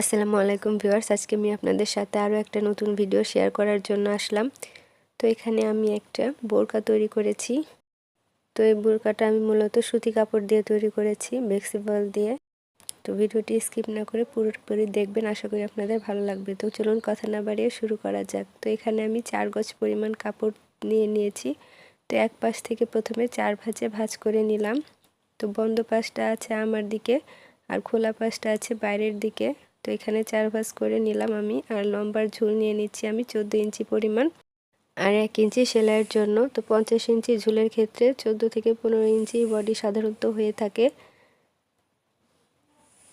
আসসালামু আলাইকুম ভিউয়ার্স, আজকে আমি আপনাদের সাথে আরও একটা নতুন ভিডিও শেয়ার করার জন্য আসলাম। তো এখানে আমি একটা বোরকা তৈরি করেছি। তো এই বোরকাটা আমি মূলত সুতি কাপড় দিয়ে তৈরি করেছি বেক্সিবল দিয়ে। তো ভিডিওটি স্কিপ না করে পুরোপুরি দেখবেন, আশা করি আপনাদের ভালো লাগবে। তো চলুন কথা না বাড়িয়ে শুরু করা যাক। তো এখানে আমি চার গজ পরিমাণ কাপড় নিয়ে নিয়েছি। তো এক পাশ থেকে প্রথমে চার ভাজে ভাজ করে নিলাম। তো বন্ধ পাশটা আছে আমার দিকে আর খোলা পাশটা আছে বাইরের দিকে। তো এখানে চার ভাঁজ করে নিলাম আমি, আর লম্বার ঝুল নিয়ে নিচ্ছি আমি চোদ্দ ইঞ্চি পরিমাণ। আর এক ইঞ্চি সেলাইয়ের জন্য, তো পঞ্চাশ ইঞ্চি ঝুলের ক্ষেত্রে চোদ্দ থেকে পনেরো ইঞ্চি বডি সাধারণত হয়ে থাকে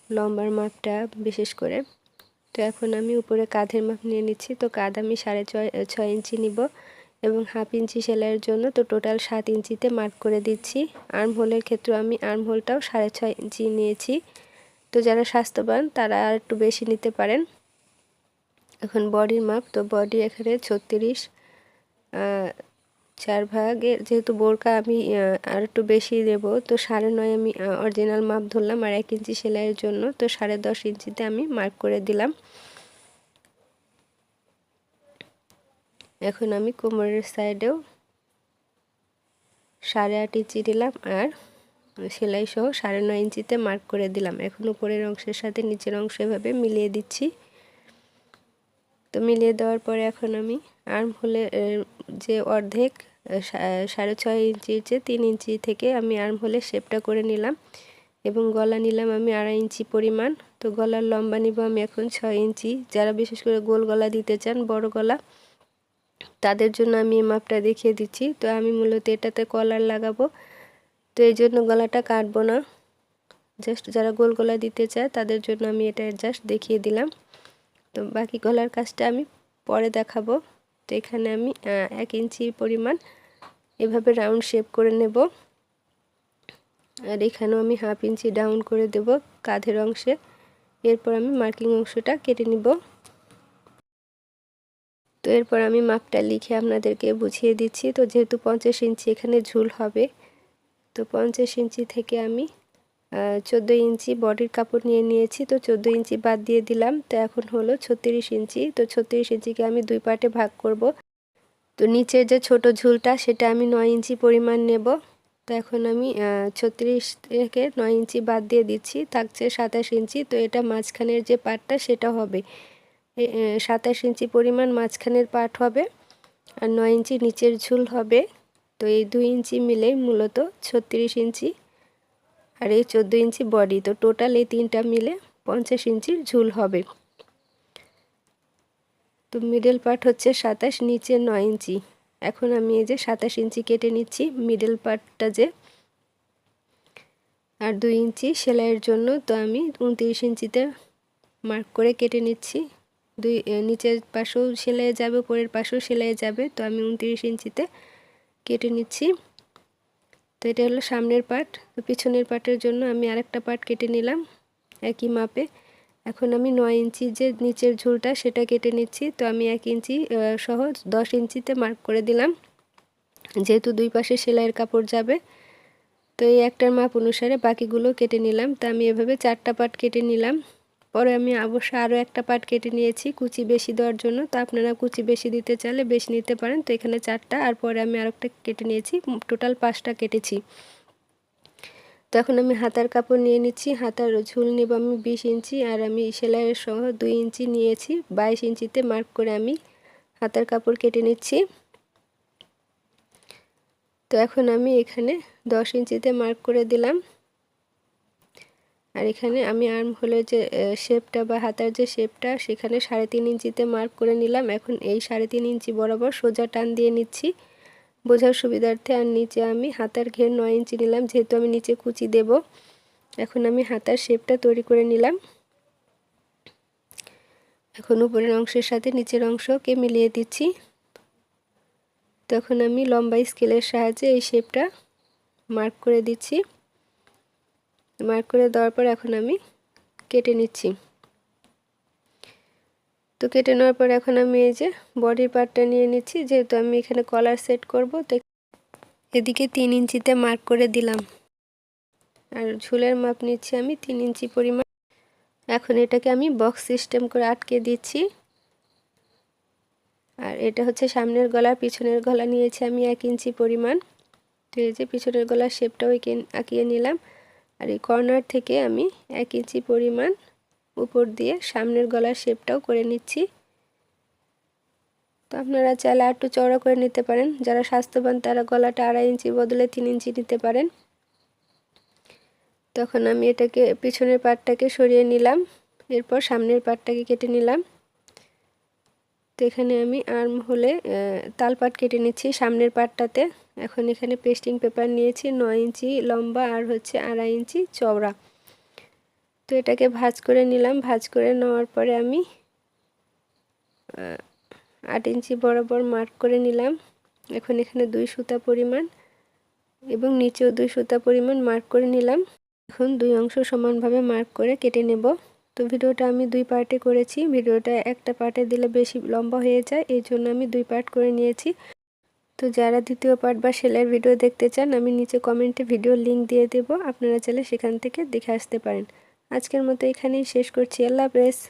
লম্বার মাপটা বিশেষ করে। তো এখন আমি উপরে কাঁধের মাপ নিয়ে নিচ্ছি, তো কাঁধ আমি সাড়ে ছয় ছয় ইঞ্চি নিব এবং হাফ ইঞ্চি সেলাইয়ের জন্য তো টোটাল সাত ইঞ্চিতে মার্ক করে দিচ্ছি। আর্ম হোলের ক্ষেত্রে আমি আর্ম হোলটাও সাড়ে ছয় ইঞ্চি নিয়েছি। তো যারা স্বাস্থ্যবান, তারা আর একটু বেশি নিতে পারেন। এখন বডির মাপ, তো বডি এখানে ছত্রিশ চার ভাগের যেহেতু বোরকা আমি আর একটু বেশি দেবো তো সাড়ে নয় আমি অরিজিনাল মাপ ধরলাম আর এক ইঞ্চি সেলাইয়ের জন্য, তো সাড়ে দশ ইঞ্চিতে আমি মার্ক করে দিলাম। এখন আমি কোমরের সাইডেও সাড়ে আট ইঞ্চি দিলাম আর সেলাই সহ সাড়ে নয় ইঞ্চিতে মার্ক করে দিলাম। এখন উপরের অংশের সাথে নিচের অংশ এভাবে মিলিয়ে দিচ্ছি। তো মিলিয়ে দেওয়ার পরে এখন আমি আর্ম হলে যে অর্ধেক সাড়ে ছয় ইঞ্চির যে তিন ইঞ্চি থেকে আমি আর্ম হলে শেপটা করে নিলাম এবং গলা নিলাম আমি আড়াই ইঞ্চি পরিমাণ। তো গলার লম্বা নিব আমি এখন ছয় ইঞ্চি। যারা বিশেষ করে গোল গলা দিতে চান, বড় গলা, তাদের জন্য আমি মাপটা দেখিয়ে দিচ্ছি। তো আমি মূলত এটাতে কলার লাগাবো। তো এই জন্য গলাটা কাটবো না। জাস্ট যারা গোল গলা দিতে চায়, তাদের জন্য আমি এটা জাস্ট দেখিয়ে দিলাম। তো বাকি গলার কাজটা আমি পরে দেখাবো। তো এখানে আমি এক ইঞ্চি পরিমাণ এভাবে রাউন্ড শেপ করে নেব। আর এখানেও আমি হাফ ইঞ্চি ডাউন করে দেব কাঁধের অংশে। এরপর আমি মার্কিং অংশটা কেটে নিব। তো এরপর আমি মাপটা লিখে আপনাদেরকে বুঝিয়ে দিচ্ছি। তো যেহেতু পঞ্চাশ ইঞ্চি এখানে ঝুল হবে তো পঞ্চাশ ইঞ্চি থেকে আমি চোদ্দ ইঞ্চি বডির কাপড় নিয়ে নিয়েছি, তো চোদ্দ ইঞ্চি বাদ দিয়ে দিলাম। তো এখন হলো ছত্রিশ ইঞ্চি, তো ছত্রিশ ইঞ্চিকে আমি দুই পার্টে ভাগ করব। তো নিচের যে ছোট ঝুলটা, সেটা আমি নয় ইঞ্চি পরিমাণ নেব। তো এখন আমি ছত্রিশ থেকে নয় ইঞ্চি বাদ দিয়ে দিচ্ছি, থাকছে সাতাশ ইঞ্চি। তো এটা মাঝখানের যে পার্টটা সেটা হবে। সাতাশ ইঞ্চি পরিমাণ মাঝখানের পার্ট হবে, আর নয় ইঞ্চি নিচের ঝুল হবে। তো এই দুই ইঞ্চি মিলে মূলত ছত্রিশ ইঞ্চি আর এই চোদ্দ ইঞ্চি বডি। তো টোটাল এই তিনটা মিলে পঞ্চাশ ইঞ্চির ঝুল হবে। তো মিডল পার্ট হচ্ছে সাতাশ, নিচে নয় ইঞ্চি। এখন আমি এই যে সাতাশ ইঞ্চি কেটে নিচ্ছি। মিডল পার্টটা যে আর দুই ইঞ্চি সেলাইয়ের জন্য, তো আমি উনত্রিশ ইঞ্চিতে মার্ক করে কেটে নিচ্ছি। দুই নিচের পাশেও সেলাইয়ে যাবে উপরের পাশেও সেলাইয়ে যাবে। তো আমি উনত্রিশ ইঞ্চিতে কেটে নিচ্ছি। তো এটা হলো সামনের পার্ট তো পিছনের পার্টের জন্য আমি আরেকটা পার্ট কেটে নিলাম একই মাপে। এখন আমি নয় ইঞ্চি যে নিচের ঝুলটা সেটা কেটে নিচ্ছি। তো আমি এক ইঞ্চি সহ দশ ইঞ্চিতে মার্ক করে দিলাম। যেহেতু দুই পাশে সেলাইয়ের কাপড় যাবে, তো এই একটার মাপ অনুসারে বাকিগুলো কেটে নিলাম। তা আমি এভাবে চারটা পার্ট কেটে নিলাম। পরে আমি অবশ্য আরও একটা পার্ট কেটে নিয়েছি, কুচি বেশি দেওয়ার জন্য। তো আপনারা কুচি বেশি দিতে চাইলে বেশি নিতে পারেন। তো এখানে চারটা, আর পরে আমি আরেকটা কেটে নিয়েছি টোটাল পাঁচটা কেটেছি। তো এখন আমি হাতার কাপড় নিয়ে নিচ্ছি, হাতার ঝুল নেব আমি বিশ ইঞ্চি, আর আমি সেলাইয়ের সহ দুই ইঞ্চি নিয়েছি, বাইশ ইঞ্চিতে মার্ক করে আমি হাতার কাপড় কেটে নিচ্ছি। তো এখন আমি এখানে দশ ইঞ্চিতে মার্ক করে দিলাম। আর এখানে আমি আর্ম হলে যে শেপটা বা হাতার যে শেপটা সেখানে সাড়ে তিন ইঞ্চিতে মার্ক করে নিলাম। এখন এই সাড়ে তিন ইঞ্চি বরাবর সোজা টান দিয়ে নিচ্ছি। বোঝার সুবিধার্থে আর নিচে আমি হাতার ঘের নয় ইঞ্চি নিলাম, যেহেতু আমি নিচে কুচি দেব। এখন আমি হাতার শেপটা তৈরি করে নিলাম। এখন উপরের অংশের সাথে নিচের অংশকে মিলিয়ে দিচ্ছি। তখন আমি লম্বা স্কেলের সাহায্যে এই শেপটা মার্ক করে দিচ্ছি। মার্ক করে দেওয়ার পর এখন আমি কেটে নিচ্ছি। তো কেটে নেওয়ার পর এখন আমি এই যে বডির পার্টটা নিয়ে নিচ্ছি, যেহেতু আমি এখানে কলার সেট করব, তো এদিকে তিন ইঞ্চিতে মার্ক করে দিলাম। আর ঝুলের মাপ নিচ্ছি আমি তিন ইঞ্চি পরিমাণ। এখন এটাকে আমি বক্স সিস্টেম করে আটকে দিচ্ছি। আর এটা হচ্ছে সামনের গলা পিছনের গলা নিয়েছি আমি এক ইঞ্চি পরিমাণ। তো এই যে পিছনের গলার শেপটাও এঁকে আঁকিয়ে নিলাম। আর এই কর্নার থেকে আমি এক ইঞ্চি পরিমাণ উপর দিয়ে সামনের গলার শেপটাও করে নিচ্ছি। তো আপনারা চাইলে একটু চওড়া করে নিতে পারেন। যারা স্বাস্থ্যবান, তারা গলাটা আড়াই ইঞ্চি বদলে তিন ইঞ্চি নিতে পারেন। তখন আমি এটাকে পিছনের পাটটাকে সরিয়ে নিলাম। এরপর সামনের পাটটাকে কেটে নিলাম। তো এখানে আমি আর্ম হলে তালপাট কেটে নিচ্ছি সামনের পাটটাতে। এখন এখানে পেস্টিং পেপার নিয়েছি নয় ইঞ্চি লম্বা আর হচ্ছে আড়াই ইঞ্চি চওড়া। তো এটাকে ভাজ করে নিলাম। ভাজ করে নেওয়ার পরে আমি আট ইঞ্চি বরাবর মার্ক করে নিলাম। এখন এখানে দুই সুতা পরিমাণ এবং নিচেও দুই সুতা পরিমাণ মার্ক করে নিলাম। এখন দুই অংশ সমানভাবে মার্ক করে কেটে নেব। তো ভিডিওটা আমি দুই পার্টে করেছি। ভিডিওটা একটা পার্টে দিলে বেশি লম্বা হয়ে যায়। এই জন্য আমি দুই পার্ট করে নিয়েছি। তো যারা দ্বিতীয় পার্ট বা সেলাইয়ের ভিডিও দেখতে চান, আমি নিচে কমেন্টে ভিডিও লিঙ্ক দিয়ে দেব। আপনারা চাইলে সেখান থেকে দেখে আসতে পারেন। আজকের মতো এখানেই শেষ করছি। আল্লাহ হাফেজ।